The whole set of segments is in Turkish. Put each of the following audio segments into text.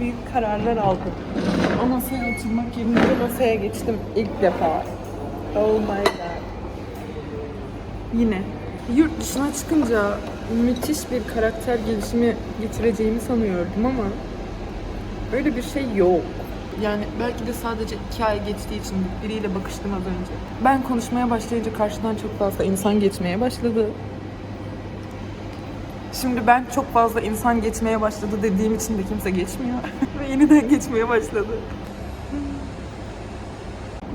büyük kararlar aldım. O masaya oturmak yerine bu masaya geçtim ilk defa. Oh my god. Yine. Yurt dışına çıkınca müthiş bir karakter gelişimi getireceğimi sanıyordum ama öyle bir şey yok. Yani belki de sadece iki ay geçtiği için biriyle bakıştım az önce. Ben konuşmaya başlayınca karşıdan çok fazla insan geçmeye başladı. Şimdi ben çok fazla insan geçmeye başladı dediğim için de kimse geçmiyor. Ve yeniden geçmeye başladı.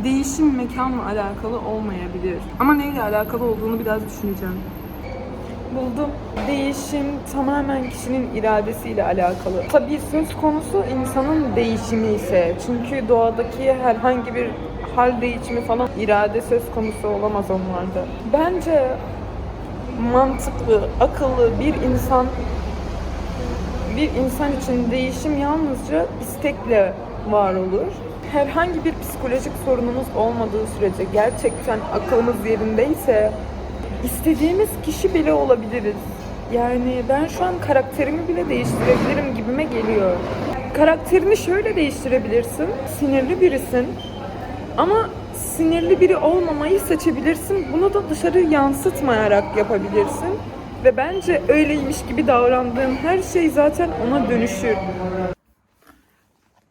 Değişim mekanla alakalı olmayabilir. Ama neyle alakalı olduğunu biraz düşüneceğim. Buldum. Değişim tamamen kişinin iradesiyle alakalı. Tabii söz konusu insanın değişimi ise. Çünkü doğadaki herhangi bir hal değişimi falan irade söz konusu olamaz onlarda. Bence mantıklı, akıllı bir insan bir insan için değişim yalnızca istekle var olur. Herhangi bir psikolojik sorunumuz olmadığı sürece gerçekten akılımız yerindeyse istediğimiz kişi bile olabiliriz. Yani ben şu an karakterimi bile değiştirebilirim gibime geliyor. Karakterini şöyle değiştirebilirsin. Sinirli birisin. Ama sinirli biri olmamayı seçebilirsin. Bunu da dışarı yansıtmayarak yapabilirsin. Ve bence öyleymiş gibi davrandığın her şey zaten ona dönüşür.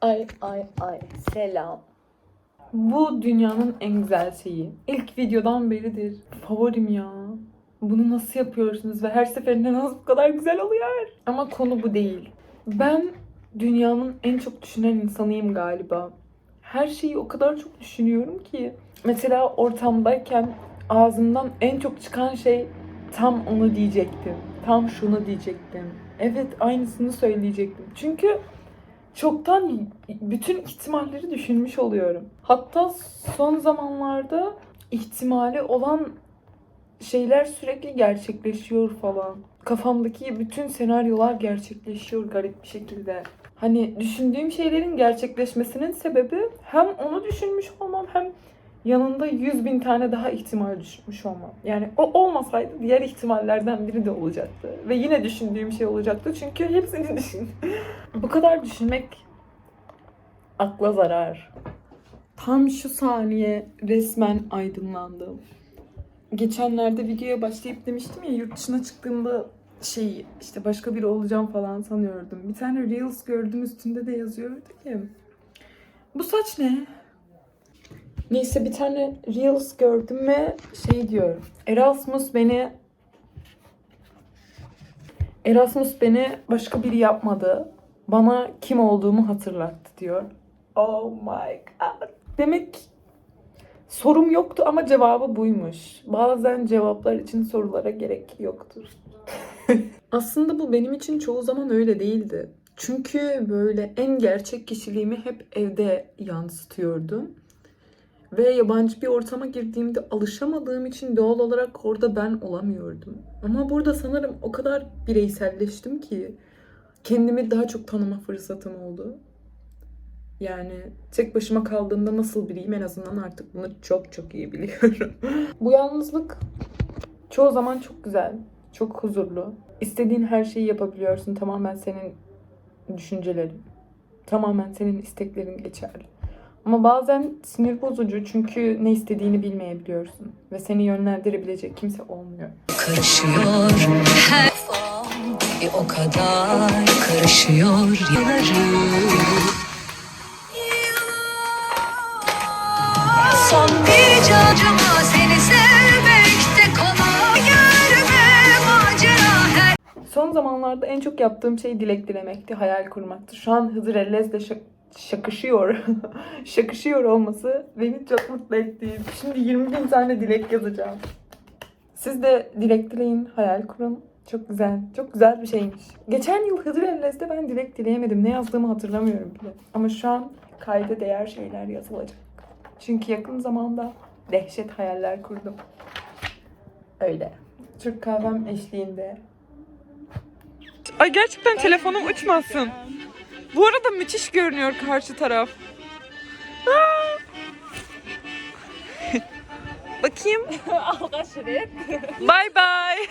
Ay ay ay selam. Bu dünyanın en güzel şeyi. İlk videodan beridir. Favorim ya. Bunu nasıl yapıyorsunuz ve her seferinde nasıl bu kadar güzel oluyor? Ama konu bu değil. Ben dünyanın en çok düşünen insanıyım galiba. Her şeyi o kadar çok düşünüyorum ki. Mesela ortamdayken ağzımdan en çok çıkan şey tam onu diyecektim. Tam şunu diyecektim. Evet aynısını söyleyecektim. Çünkü çoktan bütün ihtimalleri düşünmüş oluyorum. Hatta son zamanlarda ihtimali olan şeyler sürekli gerçekleşiyor falan. Kafamdaki bütün senaryolar gerçekleşiyor garip bir şekilde. Hani düşündüğüm şeylerin gerçekleşmesinin sebebi hem onu düşünmüş olmam hem yanında yüz bin tane daha ihtimal düşünmüş olmam. Yani o olmasaydı diğer ihtimallerden biri de olacaktı. Ve yine düşündüğüm şey olacaktı çünkü hepsini düşün. Bu kadar düşünmek akla zarar. Tam şu saniye resmen aydınlandım. Geçenlerde videoya başlayıp demiştim ya yurt dışına çıktığımda şey işte başka biri olacağım falan sanıyordum. Bir tane Reels gördüm üstünde de yazıyordu ki bu saç ne? Neyse bir tane Reels gördüm ve şey diyor. Erasmus beni Erasmus beni başka biri yapmadı. Bana kim olduğumu hatırlattı diyor. Oh my god. Demek sorum yoktu ama cevabı buymuş. Bazen cevaplar için sorulara gerek yoktur. Aslında bu benim için çoğu zaman öyle değildi. Çünkü böyle en gerçek kişiliğimi hep evde yansıtıyordum. Ve yabancı bir ortama girdiğimde alışamadığım için doğal olarak orada ben olamıyordum. Ama burada sanırım o kadar bireyselleştim ki kendimi daha çok tanıma fırsatım oldu. Yani tek başıma kaldığımda nasıl biriyim en azından artık bunu çok çok iyi biliyorum. Bu yalnızlık çoğu zaman çok güzel, çok huzurlu. İstediğin her şeyi yapabiliyorsun. Tamamen senin düşüncelerin. Tamamen senin isteklerin geçerli. Ama bazen sinir bozucu çünkü ne istediğini bilmeyebiliyorsun. Ve seni yönlendirebilecek kimse olmuyor. karışıyor her bir o kadar karışıyor yaları Son bir Son zamanlarda en çok yaptığım şey dilek dilemekti, hayal kurmaktı. Şu an Hızır Ellez'le şak- şakışıyor. şakışıyor olması beni çok mutlu etti. Şimdi 20 bin tane dilek yazacağım. Siz de dilek dileyin, hayal kurun. Çok güzel, çok güzel bir şeymiş. Geçen yıl Hızır Ellez'de ben dilek dileyemedim. Ne yazdığımı hatırlamıyorum bile. Ama şu an kayda değer şeyler yazılacak. Çünkü yakın zamanda dehşet hayaller kurdum. Öyle. Türk kahvem eşliğinde Ay gerçekten telefonum uçmasın. Bu arada müthiş görünüyor karşı taraf. Aa! Bakayım. Bye bye.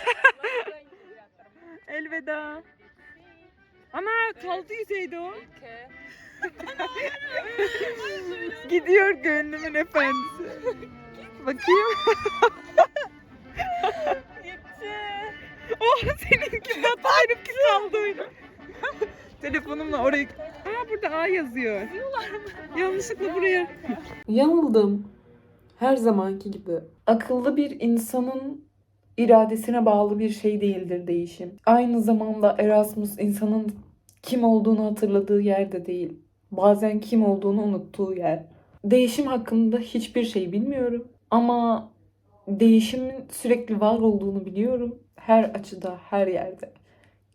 Elveda. Ana kaldı yüzeyde o. Gidiyor gönlümün efendisi. Bakayım. oh seninki battı benimki kaldı öyle. Telefonumla oraya... Aa burada A yazıyor. Yanlışlıkla buraya. Yanıldım. Her zamanki gibi. Akıllı bir insanın iradesine bağlı bir şey değildir değişim. Aynı zamanda Erasmus insanın kim olduğunu hatırladığı yerde değil. Bazen kim olduğunu unuttuğu yer. Değişim hakkında hiçbir şey bilmiyorum. Ama değişimin sürekli var olduğunu biliyorum. Her açıda, her yerde.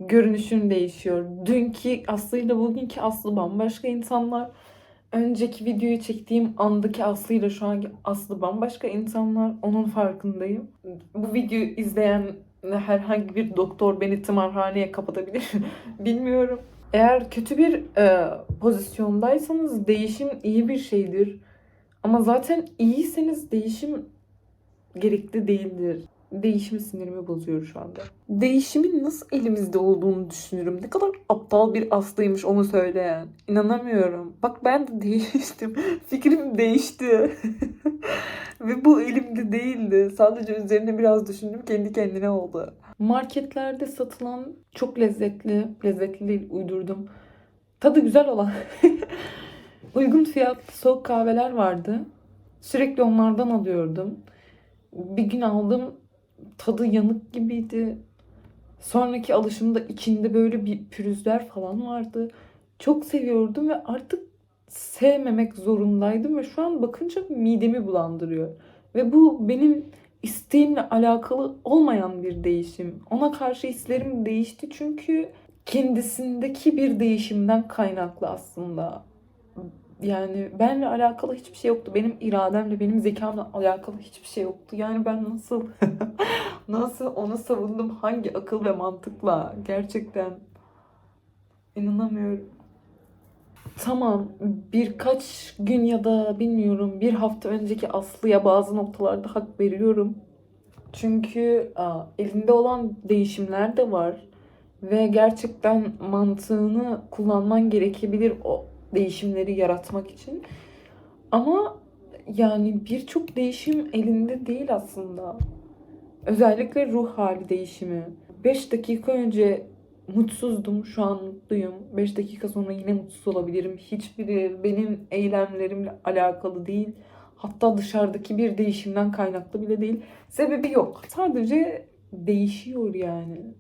Görünüşün değişiyor. Dünkü Aslı'yla bugünkü Aslı bambaşka insanlar. Önceki videoyu çektiğim andaki Aslı ile şu anki Aslı bambaşka insanlar. Onun farkındayım. Bu videoyu izleyen herhangi bir doktor beni tımarhaneye kapatabilir. Bilmiyorum. Eğer kötü bir e, pozisyondaysanız değişim iyi bir şeydir. Ama zaten iyiyseniz değişim gerekli değildir. Değişim sinirimi bozuyor şu anda. Değişimin nasıl elimizde olduğunu düşünüyorum. Ne kadar aptal bir aslıymış onu söyleyen. İnanamıyorum. Bak ben de değiştim. Fikrim değişti. Ve bu elimde değildi. Sadece üzerine biraz düşündüm. Kendi kendine oldu. Marketlerde satılan çok lezzetli, lezzetli değil uydurdum. Tadı güzel olan uygun fiyatlı soğuk kahveler vardı. Sürekli onlardan alıyordum. Bir gün aldım tadı yanık gibiydi. Sonraki alışımda içinde böyle bir pürüzler falan vardı. Çok seviyordum ve artık sevmemek zorundaydım ve şu an bakınca midemi bulandırıyor. Ve bu benim isteğimle alakalı olmayan bir değişim. Ona karşı hislerim değişti çünkü kendisindeki bir değişimden kaynaklı aslında. Yani benle alakalı hiçbir şey yoktu. Benim irademle, benim zekamla alakalı hiçbir şey yoktu. Yani ben nasıl nasıl onu savundum hangi akıl ve mantıkla gerçekten inanamıyorum. Tamam birkaç gün ya da bilmiyorum bir hafta önceki Aslı'ya bazı noktalarda hak veriyorum. Çünkü aa, elinde olan değişimler de var ve gerçekten mantığını kullanman gerekebilir o değişimleri yaratmak için. Ama yani birçok değişim elinde değil aslında. Özellikle ruh hali değişimi. 5 dakika önce mutsuzdum, şu an mutluyum. 5 dakika sonra yine mutsuz olabilirim. Hiçbiri benim eylemlerimle alakalı değil. Hatta dışarıdaki bir değişimden kaynaklı bile değil. Sebebi yok. Sadece değişiyor yani.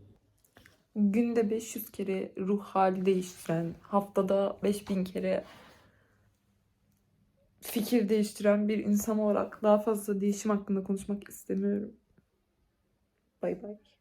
Günde 500 kere ruh hali değiştiren, haftada 5000 kere fikir değiştiren bir insan olarak daha fazla değişim hakkında konuşmak istemiyorum. Bay bay.